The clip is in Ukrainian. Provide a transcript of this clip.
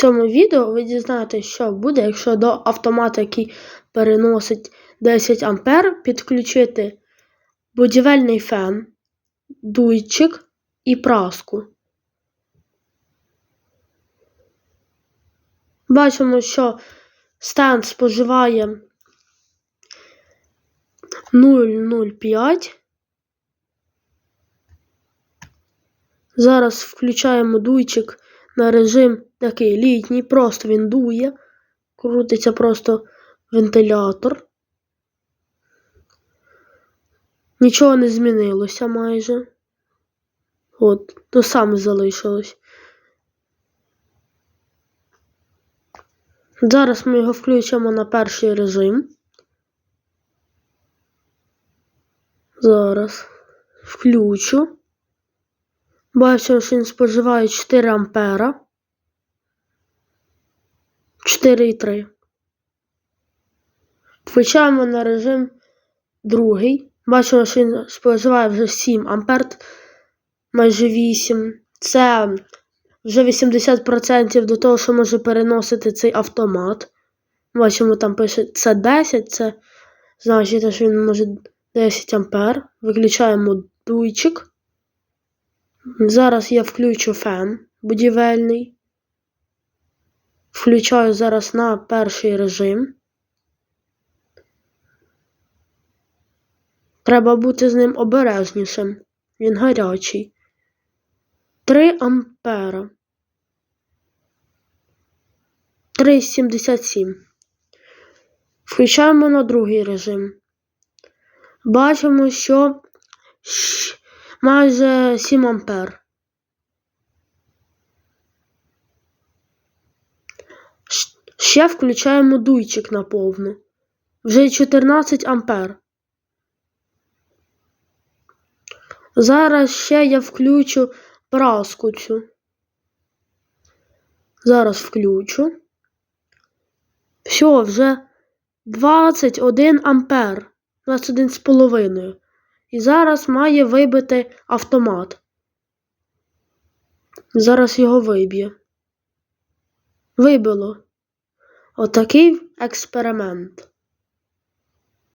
цьому відео ви дізнаєтесь, що буде, якщо до автомата, який переносить 10 А, підключити будівельний фен, дуйчик і праску. Бачимо, що стенд споживає 0,05. Зараз включаємо дуйчик на режим такий літній, просто він дує, крутиться просто вентилятор. Нічого не змінилося майже. От, то саме залишилось. Зараз ми його включимо на перший режим. Зараз включу. Бачу, що він споживає 4 ампера. 4,3. Включаємо на режим другий. Бачимо, що він споживає вже 7 ампер, майже 8. Це вже 80% до того, що може переносити цей автомат. Бачимо, там пише це 10, це значить, що він може 10 ампер. Виключаємо дуйчик. Зараз я включу фен будівельний. Включаю зараз на перший режим. Треба бути з ним обережнішим. Він гарячий. 3 ампера. 3,77. Включаємо на другий режим. Бачимо, що майже 7 ампер. Ще включаємо дуйчик на повну. Вже 14 ампер. Зараз ще я включу праску цю. Зараз включу. Все, вже 21 ампер. 21 з половиною. І зараз має вибити автомат. Зараз його виб'є. Вибило. Отакий експеримент.